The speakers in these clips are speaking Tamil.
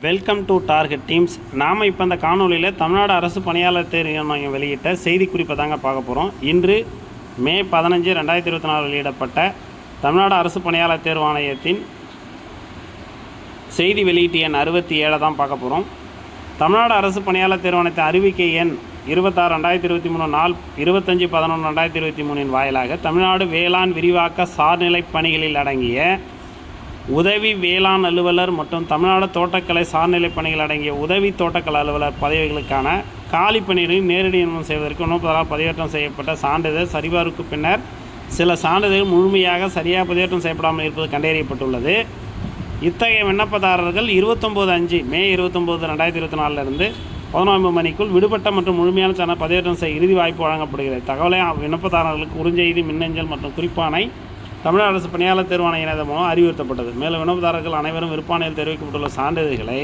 வெல்கம் டு டார்கெட் டீம்ஸ் நாம் இப்போ இந்த காணொலியில் தமிழ்நாடு அரசு பணியாளர் தேர்வு வெளியிட்ட செய்திக்குறிப்பை தாங்க பார்க்க போகிறோம் இன்று மே பதினஞ்சு ரெண்டாயிரத்தி இருபத்தி நாலு வெளியிடப்பட்ட தமிழ்நாடு அரசு பணியாளர் தேர்வாணையத்தின் செய்தி வெளியீட்டு எண் அறுபத்தி ஏழை தான் பார்க்க போகிறோம் தமிழ்நாடு அரசு பணியாளர் தேர்வாணையத்தின் அறிவிக்கை எண் இருபத்தாறு ரெண்டாயிரத்தி இருபத்தி மூணு நாள் இருபத்தஞ்சி பதினொன்று ரெண்டாயிரத்தி இருபத்தி மூணின் வாயிலாக தமிழ்நாடு வேளாண் விரிவாக்க சார்நிலை பணிகளில் அடங்கிய உதவி வேளாண் அலுவலர் மற்றும் தமிழ்நாடு தோட்டக்கலை சார்நிலை பணிகள் அடங்கிய உதவி தோட்டக்கலை அலுவலர் பதவிகளுக்கான காலி பணிகளில் நேரடி நியமனம் செய்வதற்கு விண்ணப்பதாரர் பதிவேற்றம் செய்யப்பட்ட சான்றிதழ் சரிபார்ப்புக்கு பின்னர் சில சான்றிதழ்கள் முழுமையாக சரியாக பதிவேற்றம் செய்யப்படாமல் இருப்பது கண்டறியப்பட்டுள்ளது. இத்தகைய விண்ணப்பதாரர்கள் இருபத்தொம்போது அஞ்சு மே இருபத்தொம்போது ரெண்டாயிரத்தி இருபத்தி நாலுலேருந்து பதினொன்பது மணிக்குள் விடுபட்ட மற்றும் முழுமையான சான பதிவேற்றம் செய்ய இறுதி வாய்ப்பு வழங்கப்படுகிறது. தகவலை விண்ணப்பதாரர்களுக்கு குறுஞ்செய்தி மின்னஞ்சல் மற்றும் குறிப்பானை தமிழக அரசு பணியாளர் தேர்வாணையம் மூலம் அறிவுறுத்தப்பட்டது. மேலும் விண்ணப்பதாரர்கள் அனைவரும் விற்பனையில் தெரிவிக்கப்பட்டுள்ள சான்றிதழ்களை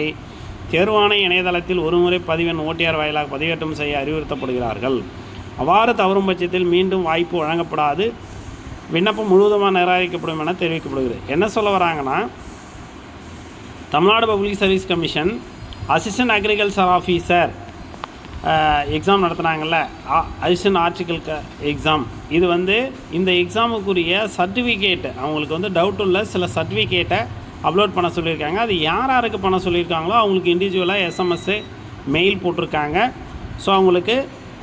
தேர்வாணை இணையதளத்தில் ஒருமுறை பதிவெண் ஓட்டியார் வாயிலாக பதிவேற்றம் செய்ய அறிவுறுத்தப்படுகிறார்கள். அவ்வாறு தவறும் பட்சத்தில் மீண்டும் வாய்ப்பு வழங்கப்படாது. விண்ணப்பம் முழுவதுமாக நிராகரிக்கப்படும் என தெரிவிக்கப்படுகிறது. என்ன சொல்ல வராங்கன்னா Tamil Nadu public service commission assistant agriculture officer exam நடத்துனாங்கல்ல addition article exam இது வந்து இந்த எக்ஸாமுக்குரிய சர்டிஃபிகேட்டு அவங்களுக்கு வந்து டவுட் உள்ள சில சர்டிஃபிகேட்டை அப்லோட் பண்ண சொல்லியிருக்காங்க. அது யார் யாருக்கு பண்ண சொல்லியிருக்காங்களோ அவங்களுக்கு இண்டிவிஜுவலாக எஸ்எம்எஸ்ஸு மெயில் போட்டிருக்காங்க. ஸோ அவங்களுக்கு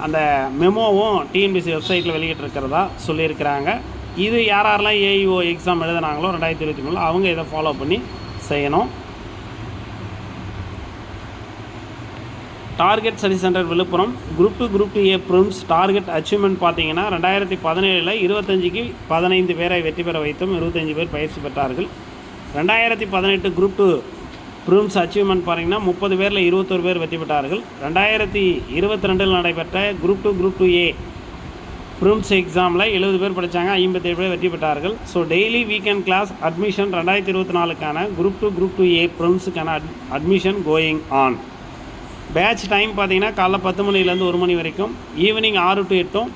அந்த மெமோவும் டிஎன்பிசி வெப்சைட்டில் வெளியிட்டிருக்கிறதா சொல்லியிருக்கிறாங்க. இது யார் யாரெல்லாம் ஏஇஓ எக்ஸாம் எழுதுனாங்களோ ரெண்டாயிரத்தி இருபத்தி மூணில் அவங்க இதை ஃபாலோ பண்ணி செய்யணும். Target study centre Villupuram. Group two group two A prelims target achievement பார்த்தீங்கன்னா ரெண்டாயிரத்தி பதினேழில் இருபத்தஞ்சிக்கு பதினைந்து பேரை வெற்றி பெற வைத்தும் இருபத்தஞ்சி பேர் பயிற்சி பெற்றார்கள். ரெண்டாயிரத்தி பதினெட்டு குரூப் டூ ப்ரிம்ஸ் அச்சீவ்மெண்ட் பார்த்தீங்கன்னா முப்பது பேரில் இருபத்தொரு பேர் வெற்றி பெற்றார்கள். ரெண்டாயிரத்தி இருபத்தி ரெண்டில் நடைபெற்ற group two group two A prelims எக்ஸாமில் எழுபது பேர் படித்தாங்க ஐம்பத்தேழு பேர் வெற்றி பெற்றார்கள். So daily weekend class admission ரெண்டாயிரத்தி இருபத்தி நாலுக்கான group two group two A ப்ரிம்ஸுக்கான at admission going on batch time பார்த்தீங்கன்னா காலைல பத்து மணிலேருந்து ஒரு மணி வரைக்கும் ஈவினிங் ஆறு டு எட்டும்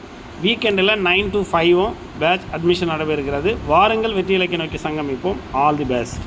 வீக்கெண்டில் நைன் டு ஃபைவும் பேட்ச் அட்மிஷன் நடைபெறுகிறது. வாருங்கள் வெற்றி இலக்கிய நோக்கி சங்கமிப்போம். All the best